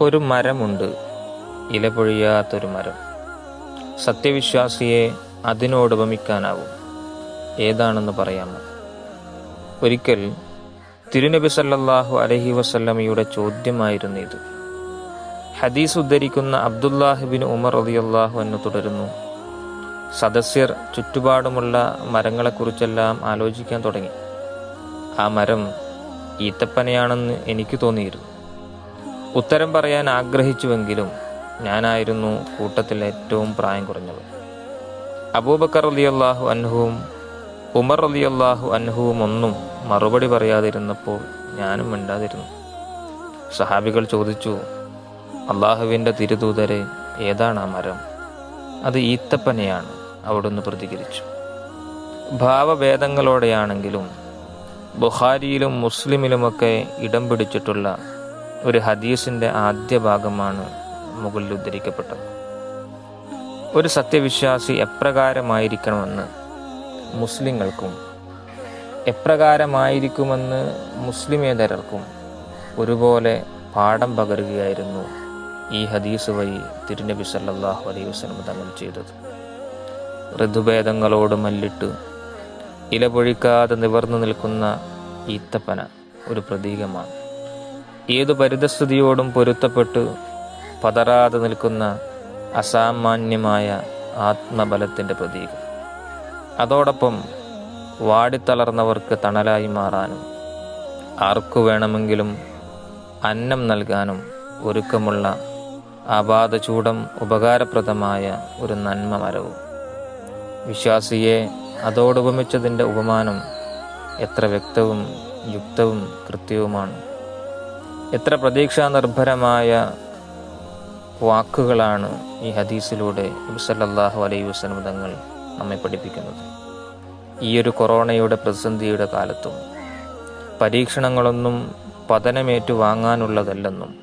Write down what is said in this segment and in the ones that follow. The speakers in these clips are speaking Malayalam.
ഒരു മരമുണ്ട് ഇല പൊഴിയാത്തൊരു മരം. സത്യവിശ്വാസിയെ അതിനോട് ഉപമിക്കാനാവും. ഏതാണെന്ന് പറയാമോ? ഒരിക്കൽ തിരുനബി സല്ലാഹു അലഹി വസല്ലമയുടെ ചോദ്യമായിരുന്നു ഇത്. ഹദീസ് ഉദ്ധരിക്കുന്ന അബ്ദുല്ലാഹിബിൻ ഉമർ റളിയല്ലാഹു എന്ന് തുടരുന്നു സദസ്യർ ചുറ്റുപാടുമുള്ള മരങ്ങളെക്കുറിച്ചെല്ലാം ആലോചിക്കാൻ തുടങ്ങി. ആ മരം ഈത്തപ്പനയാണെന്ന് എനിക്ക് തോന്നിയിരുന്നു. ഉത്തരം പറയാൻ ആഗ്രഹിച്ചുവെങ്കിലും ഞാനായിരുന്നു കൂട്ടത്തിൽ ഏറ്റവും പ്രായം കുറഞ്ഞവൻ അബൂബക്കർ അലിയല്ലാഹു അൻഹുവും ഉമർ അലിയല്ലാഹു അൻഹുവും ഒന്നും മറുപടി പറയാതിരുന്നപ്പോൾ ഞാനും മിണ്ടാതിരുന്നു. സഹാബികൾ ചോദിച്ചു അള്ളാഹുവിന്റെ തിരുദൂതരെ ഏതാണ് ആ മരം? അത് ഈത്തപ്പനയാണ്. അവിടുന്ന് പ്രതികരിച്ചു. ഭാവഭേദങ്ങളോടെയാണെങ്കിലും ബുഹാരിയിലും മുസ്ലിമിലുമൊക്കെ ഇടം പിടിച്ചിട്ടുള്ള ഒരു ഹദീസിന്റെ ആദ്യ ഭാഗമാണ് മുകളിൽ ഉദ്ധരിക്കപ്പെട്ടത്. ഒരു സത്യവിശ്വാസി എപ്രകാരമായിരിക്കണമെന്ന് മുസ്ലിങ്ങൾക്കും എപ്രകാരമായിരിക്കുമെന്ന് മുസ്ലിമേതരർക്കും ഒരുപോലെ പാഠം പകരുകയായിരുന്നു ഈ ഹദീസ് വഴി തിരുനബി സല്ലാഹു അലൈഹി വസല്ലം തങ്ങൾ ചെയ്തത്. ഋതുഭേദങ്ങളോട് മല്ലിട്ട്. ഇലപൊഴിക്കാതെ നിവർന്നു നിൽക്കുന്ന ഈത്തപ്പന ഒരു പ്രതീകമാണ്. ഏതു പരിതസ്ഥിതിയോടും പൊരുത്തപ്പെട്ട് പതറാതെ നിൽക്കുന്ന അസാമാന്യമായ ആത്മബലത്തിന്റെ പ്രതീകം. അതോടൊപ്പം വാടിത്തളർന്നവർക്ക് തണലായി മാറാനും ആർക്കു വേണമെങ്കിലും അന്നം നൽകാനും ഒരുക്കമുള്ള ആപാദചൂടം ഉപകാരപ്രദമായ ഒരു നന്മ മരവും വിശ്വാസിയെ അതോടുപമിച്ചതിന്റെ ഉപമാനം എത്ര വ്യക്തവും യുക്തവും കൃത്യവുമാണ്. എത്ര പ്രതീക്ഷാനിർഭരമായ വാക്കുകളാണ് ഈ ഹദീസിലൂടെ നബിസല്ലാഹു അലൈ വസ്ലം തങ്ങൾ നമ്മെ പഠിപ്പിക്കുന്നത്. ഈ ഒരു കൊറോണയുടെ പ്രതിസന്ധിയുടെ കാലത്തും പരീക്ഷണങ്ങളൊന്നും പതനമേറ്റു വാങ്ങാനുള്ളതല്ലെന്നും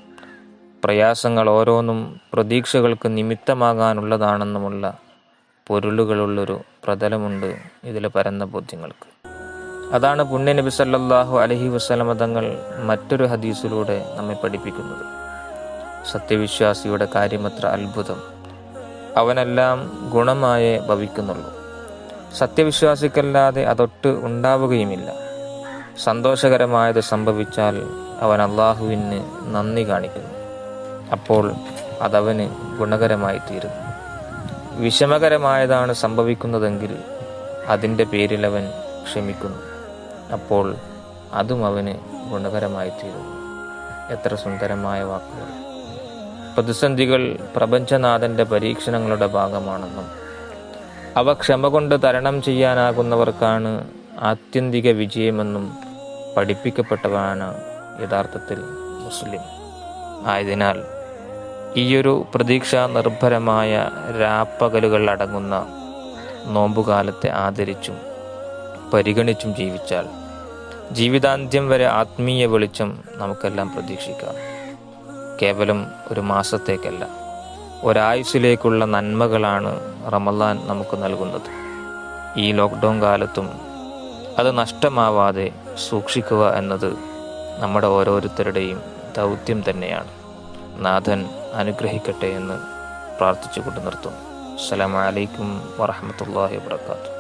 പ്രയാസങ്ങൾ ഓരോന്നും പ്രതീക്ഷകൾക്ക് നിമിത്തമാകാനുള്ളതാണെന്നുമുള്ള പൊരുളുകളുള്ളൊരു പ്രതലമുണ്ട് ഇതിലെ പരന്ന ബോധ്യങ്ങൾക്ക്. അതാണ് പുണ്യ നബി സല്ലല്ലാഹു അലഹി വസ്ലമ തങ്ങൾ മറ്റൊരു ഹദീസിലൂടെ നമ്മെ പഠിപ്പിക്കുന്നത്. സത്യവിശ്വാസിയുടെ കാര്യമത്ര അത്ഭുതം. അവനെല്ലാം ഗുണമായേ ഭവിക്കുന്നുള്ളൂ. സത്യവിശ്വാസിക്കല്ലാതെ അതൊട്ട് ഉണ്ടാവുകയുമില്ല. സന്തോഷകരമായത് സംഭവിച്ചാൽ അവൻ അള്ളാഹുവിന് നന്ദി കാണിക്കുന്നു. അപ്പോൾ അതവന് ഗുണകരമായി തീരുന്നു വിഷമകരമായതാണ് സംഭവിക്കുന്നതെങ്കിൽ അതിന്റെ പേരിൽ അവൻ ക്ഷമിക്കുന്നു. അപ്പോൾ അതും അവന് ഗുണകരമായി തീരുന്നു എത്ര സുന്ദരമായ വാക്കുകൾ. പ്രതിസന്ധികൾ പ്രപഞ്ചനാഥന്റെ പരീക്ഷണങ്ങളുടെ ഭാഗമാണെന്നും അവ ക്ഷമ കൊണ്ട് തരണം ചെയ്യാനാകുന്നവർക്കാണ് ആത്യന്തിക വിജയമെന്നും പഠിപ്പിക്കപ്പെട്ടവനാണ് യഥാർത്ഥത്തിൽ മുസ്ലിം. ആയതിനാൽ ഈയൊരു പ്രതീക്ഷ നിർഭരമായ രാപ്പകലുകൾ അടങ്ങുന്ന നോമ്പുകാലത്തെ ആദരിച്ചും പരിഗണിച്ചും ജീവിച്ചാൽ ജീവിതാന്ത്യം വരെ ആത്മീയ വെളിച്ചം നമുക്കെല്ലാം പ്രതീക്ഷിക്കാം. കേവലം ഒരു മാസത്തേക്കല്ല ഒരായുസിലേക്കുള്ള നന്മകളാണ് റമദാൻ നമുക്ക് നൽകുന്നത്. ഈ ലോക്ക്ഡൗൺ കാലത്തും അത് നഷ്ടമാവാതെ സൂക്ഷിക്കുക എന്നത് നമ്മുടെ ഓരോരുത്തരുടെയും ദൗത്യം തന്നെയാണ്. നാഥൻ അനുഗ്രഹിക്കട്ടെ എന്ന് പ്രാർത്ഥിച്ചുകൊണ്ട് നിർത്തുന്നു. അസ്സലാമലൈക്കും വറഹമത്തല്ലാഹി വാത്തു